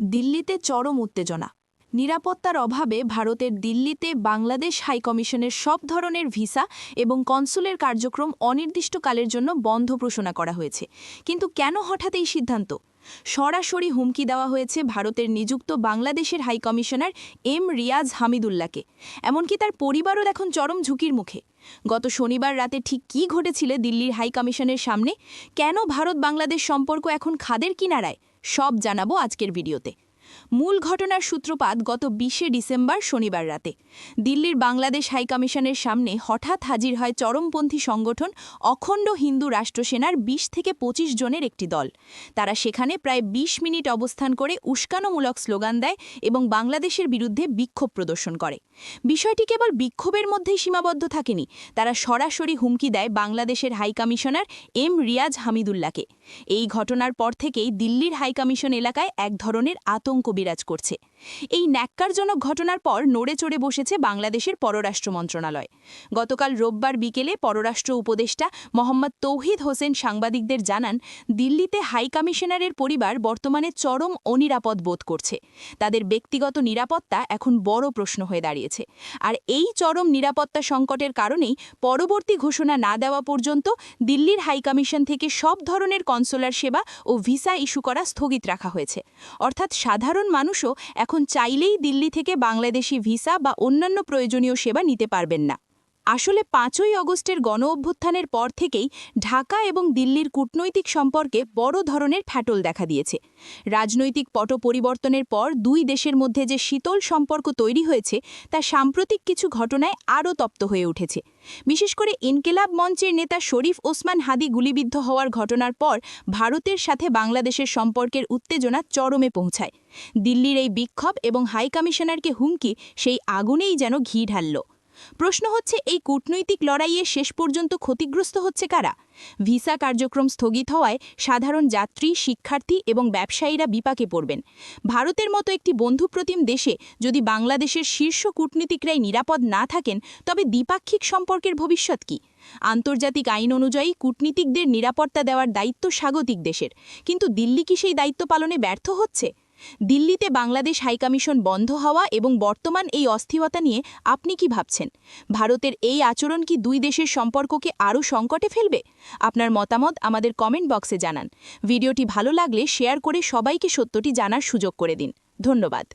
দিল্লিতে চরম উত্তেজনা। নিরাপত্তার অভাবে ভারতের দিল্লিতে বাংলাদেশ হাইকমিশনের সব ধরনের ভিসা এবং কনসুলের কার্যক্রম অনির্দিষ্টকালের জন্য বন্ধ ঘোষণা করা হয়েছে। কিন্তু কেন হঠাৎ এই সিদ্ধান্ত? সরাসরি হুমকি দেওয়া হয়েছে ভারতের নিযুক্ত বাংলাদেশের হাইকমিশনার এম রিয়াজ হামিদুল্লাহকে। এমনকি তার পরিবারও এখন চরম ঝুঁকির মুখে। গত শনিবার রাতে ঠিক কী ঘটেছিল দিল্লির হাইকমিশনের সামনে? কেন ভারত বাংলাদেশ সম্পর্ক এখন খাদের কিনারায়? সব জানাব আজকের ভিডিওতে। মূল ঘটনার সূত্রপাত গত বিশে ডিসেম্বর শনিবার রাতে। দিল্লির বাংলাদেশ হাইকমিশনের সামনে হঠাৎ হাজির হয় চরমপন্থী সংগঠন অখণ্ড হিন্দু রাষ্ট্রসেনার ২০ থেকে ২৫ জনের একটি দল। তারা সেখানে প্রায় ২০ মিনিট অবস্থান করে উস্কানোমূলক স্লোগান দেয় এবং বাংলাদেশের বিরুদ্ধে বিক্ষোভ প্রদর্শন করে। বিষয়টি কেবল বিক্ষোভের মধ্যেই সীমাবদ্ধ থাকেনি, তারা সরাসরি হুমকি দেয় বাংলাদেশের হাইকমিশনার এম রিয়াজ হামিদুল্লাহকে। এই ঘটনার পর থেকেই দিল্লির হাইকমিশন এলাকায় এক ধরনের আতঙ্ক বিরাজ করছে। এই ন্যাক্কারজনক ঘটনার পর নড়ে চড়ে বসেছে বাংলাদেশের পররাষ্ট্র মন্ত্রণালয়। গতকাল রোববার বিকেলে পররাষ্ট্র উপদেষ্টা মোহাম্মদ তৌহিদ হোসেন সাংবাদিকদের জানান, দিল্লিতে হাইকমিশনারের পরিবার বর্তমানে চরম অনিরাপদ বোধ করছে। তাদের ব্যক্তিগত নিরাপত্তা এখন বড় প্রশ্ন হয়ে দাঁড়িয়েছে। আর এই চরম নিরাপত্তা সংকটের কারণেই পরবর্তী ঘোষণা না দেওয়া পর্যন্ত দিল্লির হাইকমিশন থেকে সব ধরনের কনসুলার সেবা ও ভিসা ইস্যু করা স্থগিত রাখা হয়েছে। অর্থাৎ সাধারণ মানুষও এখন চাইলেই দিল্লি থেকে বাংলাদেশি ভিসা বা অন্যান্য প্রয়োজনীয় সেবা নিতে পারবেন না। আসলে পাঁচই অগস্টের গণ অভ্যুত্থানের পর থেকেই ঢাকা এবং দিল্লির কূটনৈতিক সম্পর্কে বড় ধরনের ফ্যাটল দেখা দিয়েছে। রাজনৈতিক পট পরিবর্তনের পর দুই দেশের মধ্যে যে শীতল সম্পর্ক তৈরি হয়েছে, তা সাম্প্রতিক কিছু ঘটনায় আরও তপ্ত হয়ে উঠেছে। বিশেষ করে ইনকেলাব মঞ্চের নেতা শরীফ ওসমান হাদি গুলিবিদ্ধ হওয়ার ঘটনার পর ভারতের সাথে বাংলাদেশের সম্পর্কের উত্তেজনা চরমে পৌঁছায়। দিল্লির এই বিক্ষোভ এবং হাইকমিশনারকে হুমকি, সেই আগুনেই যেন ঘি ঢালল। প্রশ্ন হচ্ছে, এই কূটনৈতিক লড়াইয়ে শেষ পর্যন্ত ক্ষতিগ্রস্ত হচ্ছে কারা? ভিসা কার্যক্রম স্থগিত হওয়ায় সাধারণ যাত্রী, শিক্ষার্থী এবং ব্যবসায়ীরা বিপাকে পড়বেন। ভারতের মতো একটি বন্ধুপ্রতিম দেশে যদি বাংলাদেশের শীর্ষ কূটনীতিকরাই নিরাপদ না থাকেন, তবে দ্বিপাক্ষিক সম্পর্কের ভবিষ্যৎ কি? আন্তর্জাতিক আইন অনুযায়ী কূটনীতিকদের নিরাপত্তা দেওয়ার দায়িত্ব স্বাগতিক দেশের। কিন্তু দিল্লি কি সেই দায়িত্ব পালনে ব্যর্থ হচ্ছে? দিল্লিতে বাংলাদেশ হাইকমিশন বন্ধ হওয়া এবং বর্তমান এই অস্থিরতা নিয়ে আপনি কি ভাবছেন? ভারতের এই আচরণ কি দুই দেশের সম্পর্ককে আরও সংকটে ফেলবে? আপনার মতামত আমাদের কমেন্ট বক্সে জানান। ভিডিওটি ভালো লাগলে শেয়ার করে সবাইকে সত্যটি জানার সুযোগ করে দিন। ধন্যবাদ।